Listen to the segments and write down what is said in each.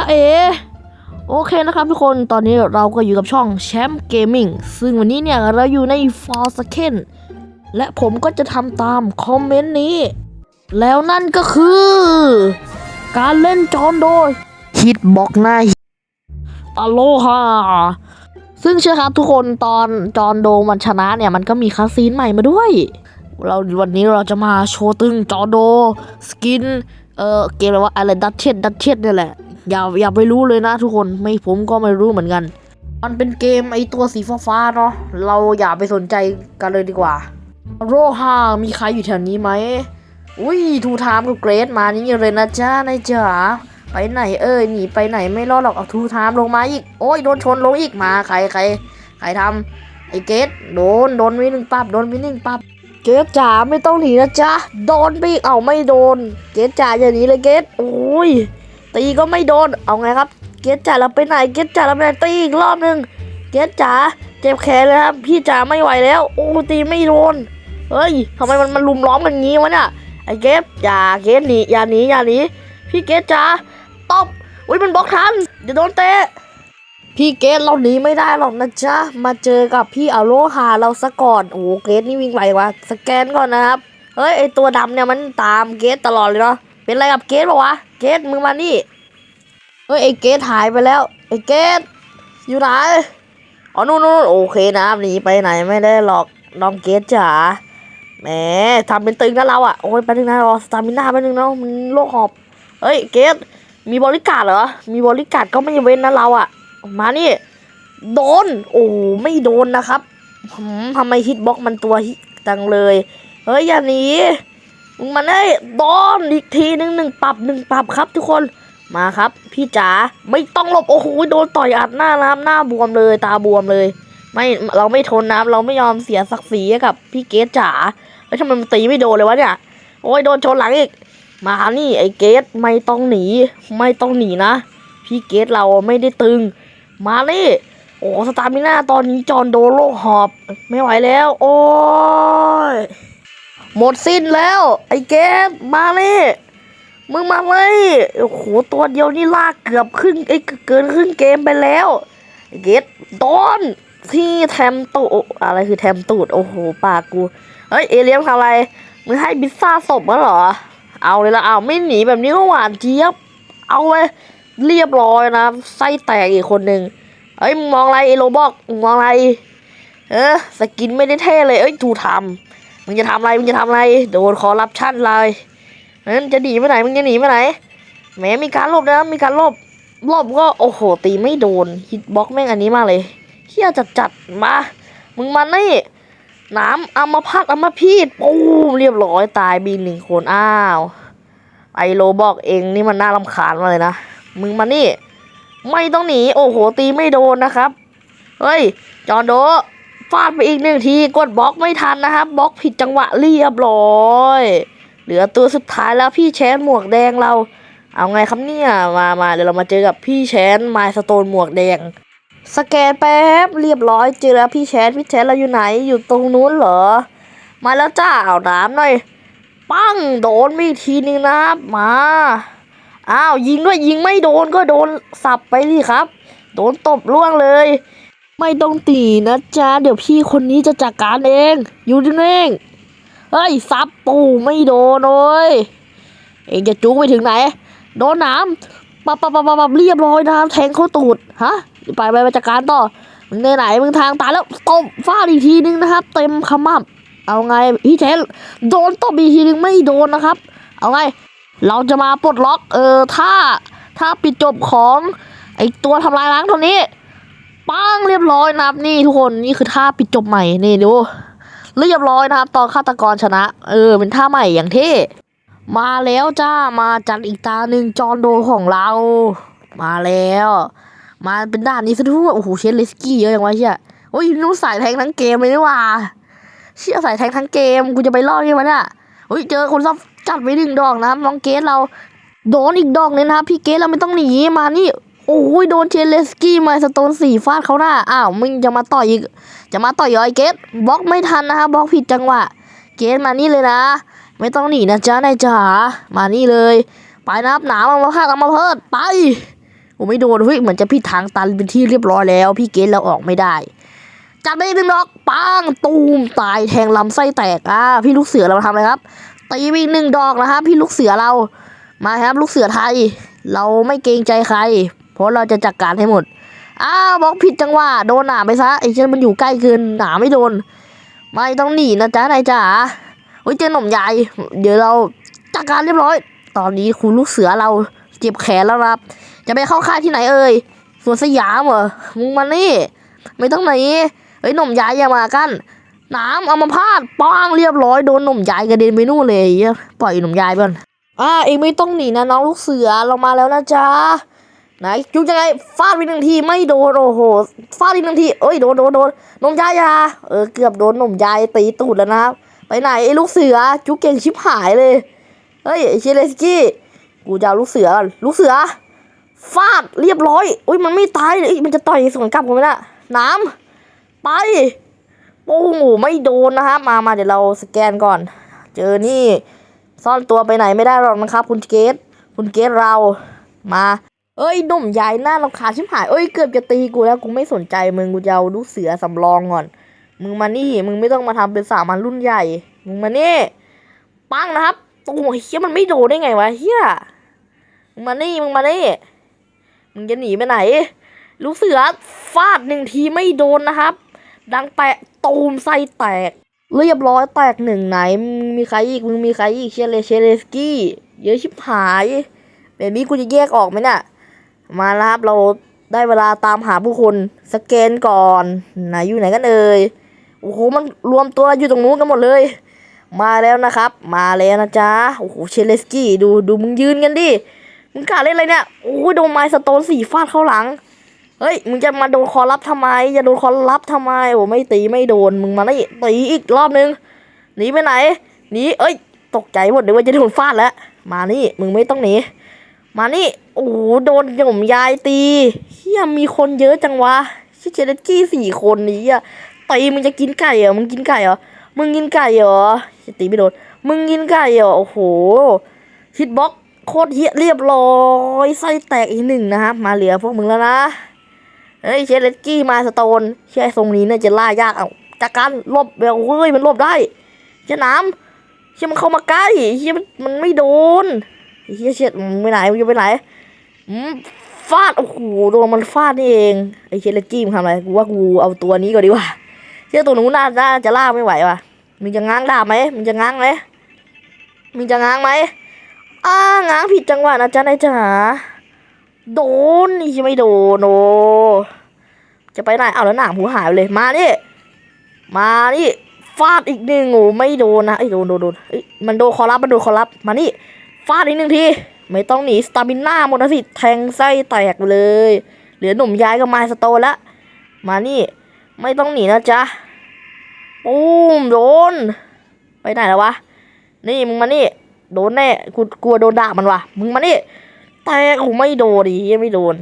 จ้าเอ โอเคนะครับทุกคนตอนนี้เราก็อยู่กับช่องแชมป์เกมมิ่งซึ่งวันนี้เนี่ยเราอยู่ใน f o r s a k e n และผมก็จะทำตามคอมเมนต์นี้ แล้วนั่นก็คือ การเล่นจอนโดยฮิตบอกหน้าอโลฮาซึ่งเชื่อครับทุกคนตอนจอนโดมันชนะเนี่ยมันก็มีคาสซีนใหม่มาด้วย เราวันนี้เราจะมาโชว์ตึงจอโด สกิน เออเกมอะไรว่าอะไรดัตเชดดัตเชดเนี่ยแหละ อย่าอย่าไปรู้เลยนะทุกคนไม่ผมก็ไม่รู้เหมือนกัน มันเป็นเกมไอตัวสีฟ้าๆเนาะเราอย่าไปสนใจกันเลยดีกว่า โรฮามีใครอยู่แถวนี้ไหมอุ้ยทูไทามกับเกรดมานี่เลยนะจ้านายจ๋าไปไหนเอ้ยหนีไปไหนไม่รอดหรอกเอาทูไทามลงมาอีกโอ้ยโดนชนลงอีกมาใครใครใครทำไอเกรดโดนโดนวิหนึ่งปั๊บโดนวิหนึ่งปั๊บเกรจ๋าไม่ต้องหนีนะจ๊ะโดนไปเอาไม่โดน เกรดจ๋าอย่าหนีเลยเกรดโอ้ย ตีก็ไม่โดน เอาไงครับ เกตจ๋าเราไปไหน เกตจ๋าเราไปไหนตีอีกรอบหนึ่งเกตจ๋าเจ็บแขนเลยครับ พี่จ๋าไม่ไหวแล้ว โอ้ตีไม่โดน เฮ้ยทำไมมันมันลุมล้อมกันงี้วะเนี่ย ไอ้เกตอย่าเกตหนีอย่าหนีอย่าหนีพี่เกตจ๋าตบอุ้ยมันบล็อกทันเดี๋ยวโดนเตะพี่เกตเราหนีไม่ได้หรอกนะจ๊ะ มาเจอกับพี่อโลฮาเราซะก่อน โอ้เกตนี่วิ่งไวว่าสแกนก่อนนะครับ เฮ้ยไอตัวดำเนี่ยมันตามเกตตลอดเลยเนาะ เป็นไรกับเกตปะวะ เกตมึงมานี่เฮ้ยไอเกตหายไปแล้วไอเกตอยู่ไหนอ๋อนู่นนู่นโอเคนะหนีไปไหนไม่ได้หรอกน้องเกตจ๋าแหมทำเป็นตึงนะเราอะโอ้ยไปนึงนะรอสตามิน่าไปนึงนะมันโรคหอบเฮ้ยเกตมีบริการเหรอมีบริการก็ไม่เว้นนะเราอะมานี่โดน โอ้ไม่โดนนะครับหืมทำไมฮิตบ็อกมันตัวตจังเลย เฮ้ย อย่าหนี มึงมาได้โดนอีกทีหนึ่งหนึ่งปรับหนึ่งปรับครับทุกคนมาครับ พี่จ๋าไม่ต้องหลบโอ้โหโดนต่อยอัดหน้าน้ำหน้าบวมเลย ตาบวมเลย ไม่เราไม่ทนน้ำเราไม่ยอมเสียศักดิ์ศรีกับพี่เกสจ๋าแล้วทำไมมันตีไม่โดนเลยวะเนี่ยโอ้ยโดนชนหลังอีกมานี่ไอ้เกสไม่ต้องหนี ไม่ต้องหนีนะ พี่เกสเราไม่ได้ตึง มานี่โอ้สตาร์มิน่าตอนนี้จอนโดนโรคหอบ ไม่ไหวแล้ว โอ้ย หมดสิ้นแล้ว ไอ้เกสมานี่มึงมาเลยโอ้โหตัวเดียวนี่ลากเกือบครึ่งไอ้เกินครึ่งเกมไปแล้วเกตโดนที่แทมตูอะไรคือแทมตูดโอ้โหปากกูเฮ้ยเอเลียมทำอะไรมึงให้บิซซ่าศพมาเหรอ เอาเลยละเอาไม่หนีแบบนี้ก็หวานเจี๊ยบ เอาเลยเรียบร้อยนะไส้แตกอีกคนหนึ่งเฮ้ยมึงมองอะไรเอโรบอกมึงมองอะไร เออสกินไม่ได้เท่เลยเอ้ยทูทำ มึงจะทำอะไรมึงจะทำอะไร โดนคอร์รัปชันเลยนั้นจะหนีไปไหนมึงจะหนีไปไหนแหมมีการลบนะมีการลบหลบก็โอ้โหตีไม่โดนฮิตบ็อกแม่งอันนี้มากเลยเฮียจัดจัดมามึงมานี่น้ำอัมาพาตอัมาพีดปูมเรียบร้อยตายบีหนึ่งคนอ้าวไอโลบอกเองนี่มันน่ารำคาญมาเลยนะมึงมานี่ ไม่ต้องหนี โอ้โหตีไม่โดนนะครับ เฮ้ย จอห์นโด ฟาดไปอีกหนึ่งทีกดบล็อกไม่ทันนะครับบล็อกผิดจังหวะเรียบร้อยเหลือตัวสุดท้ายแล้วพี่แชนหมวกแดงเรา เอาไงครับเนี่ยมามาเดี๋ยวเรามาเจอกับพี่แชนไมสโตนหมวกแดง สแกนแป๊บเรียบร้อยเจอแล้วพี่แชนพี่แชนเราอยู่ไหนอยู่ตรงนู้นเหรอ มาแล้วจ้าเอาน้ำหน่อยปั้งโดนมีทีนึงนะครับมาอ้าวยิงด้วยยิงไม่โดนก็โดนสับไปดิครับ โดนตบล่วงเลย ไม่ต้องตีนะจ๊ะ เดี๋ยวพี่คนนี้จะจัดการเอง อยู่นิ่งเฮ้ยซับปูไม่โดนเลยเองจะจุกไปถึงไหน โดนน้ำปับปับปับปับเรียบร้อยน้ำแทงเข้าตูดฮะไปไปไปจัดการต่อมึงในไหนมึงทางตายแล้วตบฟาดอีกทีนึงนะครับ เต็มขมับเอาไงพี่เชนโดนตบอีกทีนึงไม่โดนนะครับ เอาไง เราจะมาปลดล็อกเออถ้าถ้าปิดจบของไอตัวทำลายล้างตัวนี้ ปังเรียบร้อยนะครับ นี่ทุกคนนี่คือท่าปิดจบใหม่นี่ดูเรียบร้อยนะครับ ตอนฆาตกรชนะ เออ เป็นท่าใหม่อย่างเท่มาแล้วจ้ามาจัดอีกตาหนึ่งจอนโดของเรา มาแล้ว มาเป็นด่านนี้ซะด้วยโอ้โหเชนเลสกี้เยอะอย่างวะเชี่ยโอ้ยนู้นสายแทงทั้งเกมเลยนี่ว่า เชี่ยสายแทงทั้งเกมกูจะไปรอดยังไงเนี่ยเฮ้ยเจอคนซับจัดไปหนึ่งดอกนะครับน้องเกสเราโดนอีกดอกเลยนะพี่เกสเราไม่ต้องหนีมานี่ โอ้ยโดนเชนเลสกี้มาสโตนสี่ฟาดเขาหน้า อ้าวมึงจะมาต่อยอีก จะมาต่อยเหรอไอเกตบล็อกไม่ทันนะครับบล็อกผิดจังหวะ เกตมานี่เลยนะ ไม่ต้องหนีนะจ๊ะนายจ๋า มานี่เลย ไปนะครับหนามเอามาพาดเอามาเพิดไปโอ้ไม่โดนเฮ้ยเหมือนจะพี่ทางตันเป็นที่เรียบร้อยแล้ว พี่เกตเราออกไม่ได้จับได้หนึ่งดอกปังตูมตายแทงลำไส้แตกอะพี่ลูกเสือเราทำอะไรครับตีไปอีกหนึ่งดอกนะครับพี่ลูกเสือเรามาครับลูกเสือไทย เราไม่เกรงใจใคร เพราะเราจะจัดการให้หมด อ้าวบอกผิดจังหวะโดนหนาไปซะไอ้เจ้ามันอยู่ใกล้เกินหนาไม่โดน ไม่ต้องหนีนะจ๊ะนายจ๋าเฮ้ยเจอหนุ่มใหญ่เดี๋ยวเราจัดการเรียบร้อย ตอนนี้คุณลูกเสือเราเจ็บแขนแล้วครับ จะไปเข้าค่ายที่ไหนเอ่ยสวนสยามเหรอมึงมานี่ไม่ต้องหนีเฮ้ยหนุ่มยายอย่ามากันน้ำเอามาพาดป้างเรียบร้อยโดนหนุ่มยายกระเด็นไปนู่นเลยปล่อยหนุ่มยายไปก่อนอ่าเองไม่ต้องหนีนะน้องลูกเสือเรามาแล้วนะจ๊ะ ไหนจุกยังไงฟาดไปหนึ่งทีไม่โดนโอ้โหฟาดอีกหนึ่งทีเอ้ยโดนโดนโดนหนุ่มยายาเออเกือบโดนหนุ่มยายตีตูดแล้วนะครับไปไหนไอ้ลูกเสือจุกเก่งชิบหายเลยเฮ้ยเชเลสกี้กูจะเอาลูกเสือก่อนลูกเสือฟาดเรียบร้อยอุ้ยมันไม่ตายเลยมันจะต่อยสวนกลับกันไหมล่ะน้ำไปโอ้โหไม่โดนนะฮะมามาเดี๋ยวเราสแกนก่อน เจอนี่ซ่อนตัวไปไหนไม่ได้หรอกนะครับ คุณเกตคุณเกตเรามา เอ้ยหนุ่มใหญ่หน้ารำคาญชิบหายเอ้ยเกือบจะตีกูแล้วกูไม่สนใจมึงกูจะเอาลูกเสือสำรองก่อน มึงมานี่มึงไม่ต้องมาทำเป็นสามัญรุ่นใหญ่ มึงมานี่ปังนะครับโอ้โหเฮียมันไม่โดนได้ไงวะเฮียมึงมานี่มึงมานี่มึงจะหนีไปไหน ลูกเสือฟาดหนึ่งทีไม่โดนนะครับ ดังแปะตูมไส้แตก เรียบร้อยแตกหนึ่งไหนมึงมีใครอีกมึงมีใครอีกเชเลเชเลสกี้เยอะชิบหายแบบนี้กูจะแยกออกไหมเนี่ย มาแล้วครับเราได้เวลาตามหาผู้คนสแกนก่อนไหนอยู่ไหนกันเอ่ยโอ้โหมันรวมตัวอยู่ตรงนู้นกันหมดเลย มาแล้วนะครับ มาแล้วนะจ๊ะโอ้โหเชเลสกี้ดูดูมึงยืนกันดิมึงกล้าเล่นอะไรเนี่ยโอ้ยโดนไม้สโตนสี่ฟาดเข้าหลังเฮ้ยมึงจะมาโดนคอรับทำไมจะโดนคอรับทำไมโอ้ไม่ตีไม่โดนมึงมาได้ตีอีกรอบนึงหนีไปไหนหนีเอ้ย ตกใจหมดเดี๋ยวว่าจะโดนฟาดแล้วมานี่มึงไม่ต้องหนี มานี่ โอ้โหโดนหย่มยายตีเฮียมีคนเยอะจังวะชิเจเดสกี้สี่คนนี้อะตีมึงจะกินไก่เหรอมึงกินไก่เหรอมึงกินไก่เหรอจะตีไม่โดนมึงกินไก่เหรอโอ้โหฮิตบ็อกโคตรเฮียเรียบร้อยไส้แตกอีกหนึ่งนะครับ มาเหลือพวกมึงแล้วนะเฮ้ยเชลเลสกี้มาสโตนเชื่อทรงนี้เนี่ยจะล่ายากเอาจากการลบแบบเฮ้ยมันลบได้เชี่ยน้ำเชี่ยมันเข้ามาใกล้เชี่ยมันมันไม่โดน เชี่ยเชี่ยมึงไปไหนมึงจะไปไหนอืมฟาดโอ้โหโดนมันฟาดนี่เองไอเชลเลสกี้มึงทำอะไรกูว่ากูเอาตัวนี้ก่อนดีกว่าเชื่อตัวนู้นน่าจะล่าไม่ไหวว่ะมึงจะง้างดาบไหมมึงจะง้างไหมมึงจะง้างไหมอ้าง้างผิดจังหวะนะจ๊ะนายจ๋าโดนนี่ไม่โดนโอจะไปไหนเอาแล้วหนามหูหายไปเลย มานี่มานี่ฟาดอีกหนึ่งโอ้ไม่โดนนะไอ้โดนโดนโดนมันโดนคอรับมันโดนคอรับมานี่ ฟาดอีกหนึ่งที ไม่ต้องหนีสตาบิน่าหมดนะสิ แทงไส้แตกเลย เหลือหนุ่มย้ายกับไมสโตนละ มานี่ ไม่ต้องหนีนะจ๊ะปุ้มโดน ไปไหนแล้ววะ นี่มึงมานี่ โดนแน่ กูกลัวโดนด่ามันวะมึงมานี่ แต่กูไม่โดนดิเหี้ยไม่โดน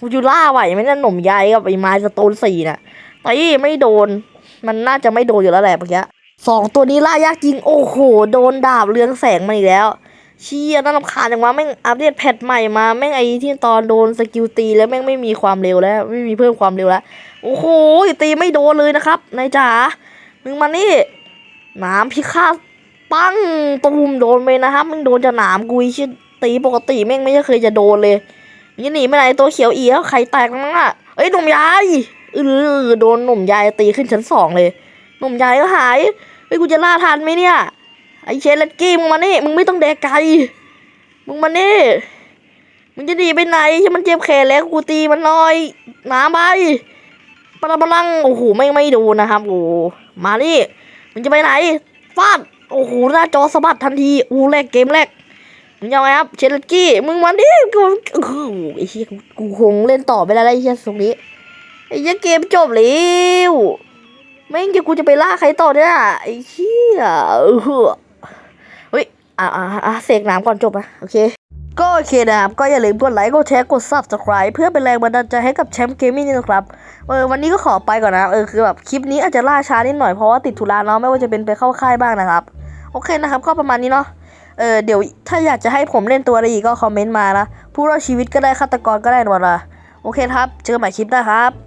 กูจะล่าไหวไหมนี่ยหนุ่มใหญ่กับไอ้ไม้สโตนสี่น่ะตีไม่โดน มันน่าจะไม่โดนอยู่แล้วแหละเมื่อกี้สองตัวนี้ล่ายากจริง โอ้โห โดนดาบเรืองแสงมาอีกแล้ว เชี่ยน่ารำคาญจังวะแม่งอัปเดตแพทใหม่มาแม่งไอ้ที่ตอนโดนสกิลตีแล้วแม่งไม่มีความเร็วแล้ว ไม่มีเพิ่มความเร็วแล้ว โอ้โหตีไม่โดนเลยนะครับนายจ๋ามึงมานี่น้ำพิฆาตปั้งตูมโดนไปนะครับมึงโดนจะหนามกุยชิตีปกติแม่งไม่เคยจะโดนเลยนี่หนีไม่ไหนตัวเขียวเอียวไข่แตกมั้งอะเอ้ยหนุ่มยายเออโดนหนุ่มยายตีขึ้นชั้นสองเลย หนุ่มยายก็หายเฮ้ยกูจะล่าทันไหมเนี่ย ไอเชนเลตกี้มึงมานี่มึงไม่ต้องแดกไกลมึงมานี่มึงจะหนีไปไหนที่มันเจ็บแขนแล้วกูตีมันน่อยหนาไปปะลังโอ้โหไม่ไม่ดนนะครับโอ้มานี่มึงจะไปไหนฟาดโอ้โหหน้าจอสะบัดทันทีอูแรกเกมแรกมึงยังไงครับเชลกี้ มึงมาดิกูโอ้โหไอ้เหี้ยกูคงเล่นต่อไปแล้วไอ้เหี้ยตรงนี้ไอ้เหี้ยเกมจบแล้วแม่งจะกูจะไปล่าใครต่อเนี่ยไอ้เหี้ยเออ อะอะอะเสกน้ำก่อนจบนะโอเคก็โอเคนะครับ ก็อย่าลืมกดไลค์ กดแชร์ กด subscribe เพื่อเป็นแรงบันดาลใจให้กับแชมป์เกมมิ่งนี่นะครับ เออวันนี้ก็ขอไปก่อนนะ เออคือแบบคลิปนี้อาจจะล่าช้านิดหน่อยเพราะว่าติดธุระเนาะไม่ว่าจะเป็นไปเข้าค่ายบ้างนะครับ โอเคนะครับ ก็ประมาณนี้เนาะ เออเดี๋ยวถ้าอยากจะให้ผมเล่นตัวอะไรอีกก็คอมเมนต์มานะ ผู้รอดชีวิตก็ได้ฆาตกรก็ได้หมดละโอเคครับ เจอกันใหม่คลิปหน้าครับ